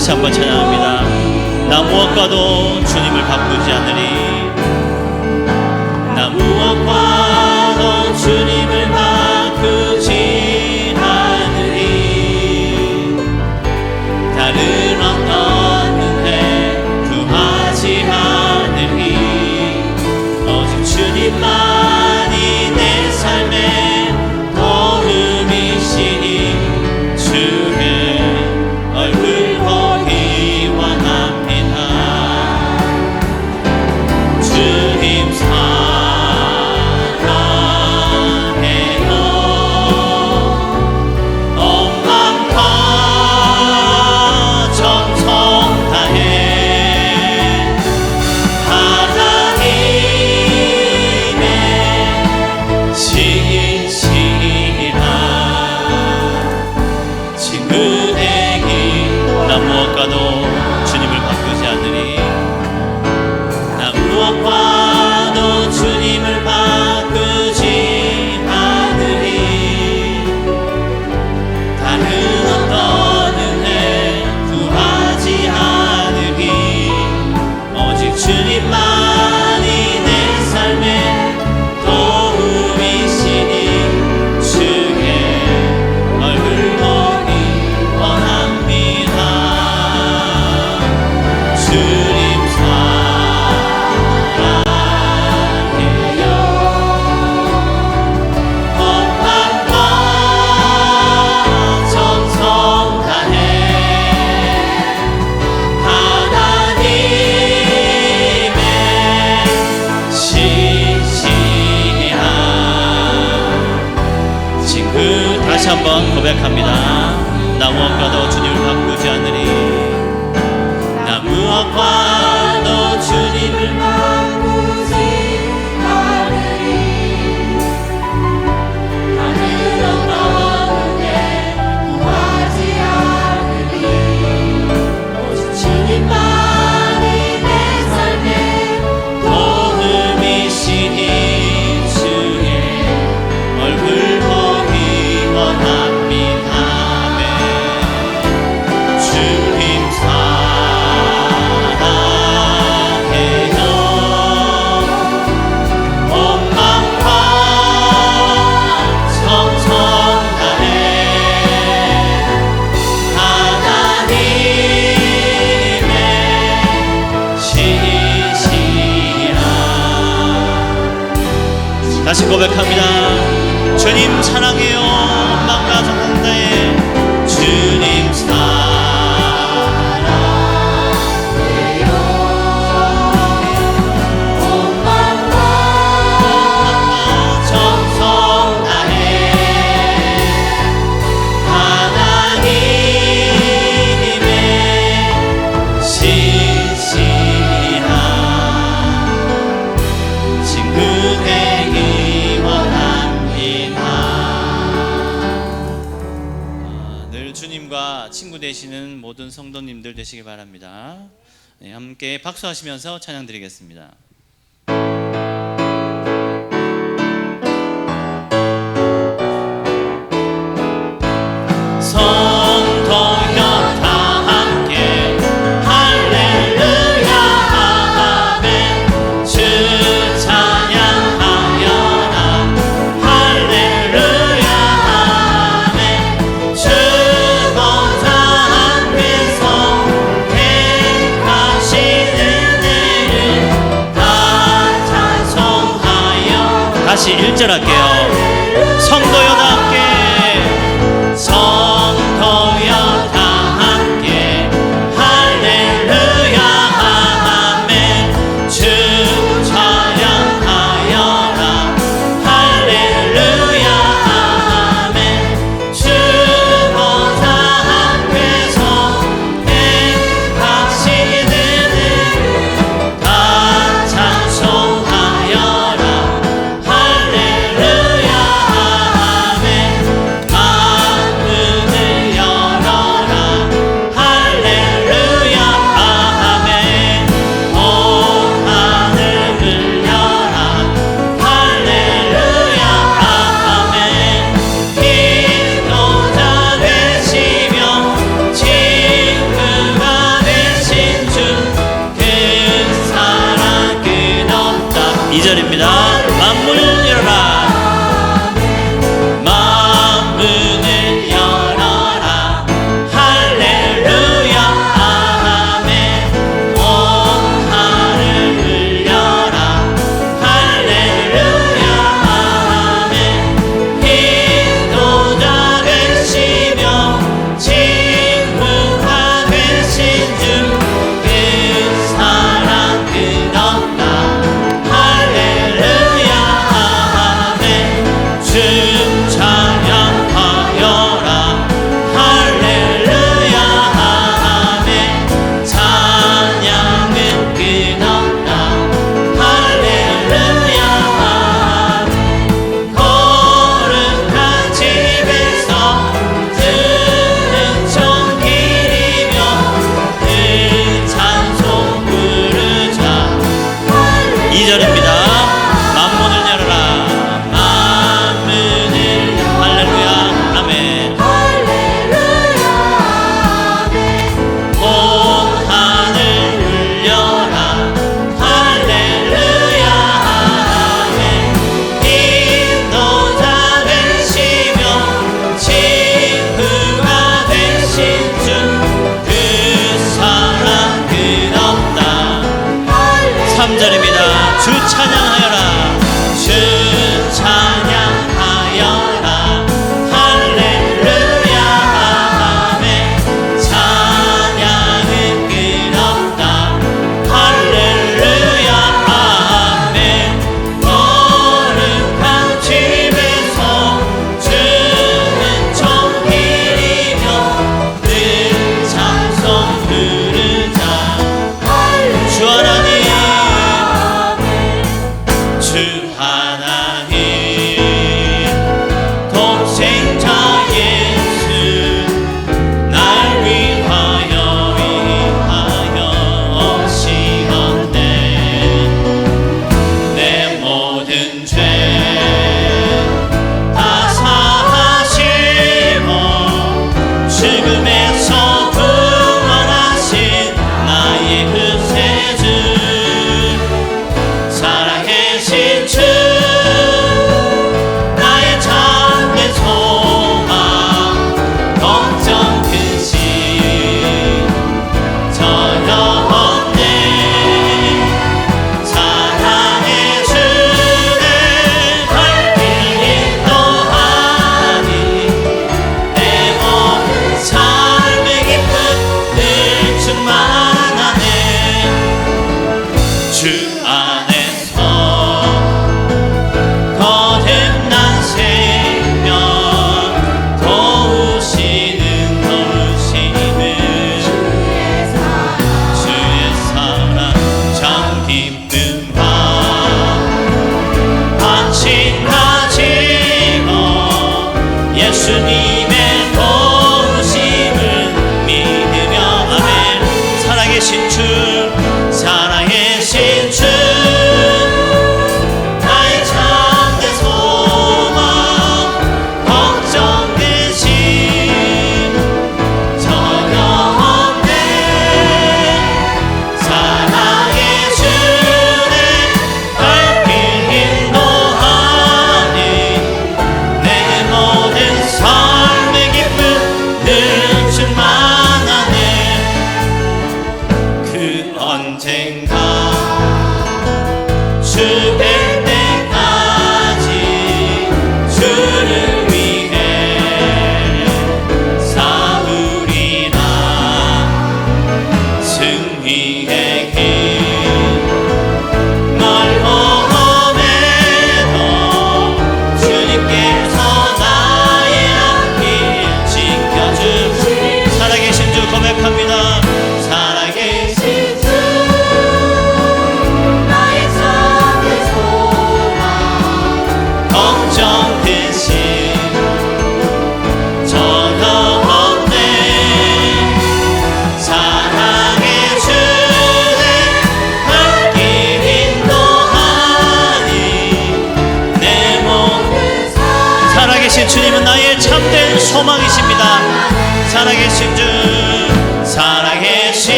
다시 한번 찬양합니다. 나 무엇과도 주님을 바꾸지 않으리. 고백합니다. 주님 사랑해. 주님과 친구 되시는 모든 성도님들 되시길 바랍니다. 네, 함께 박수하시면서 찬양 드리겠습니다. 구절할게요. 성도여 나께 3절입니다. 주 찬양하여라. 주 찬양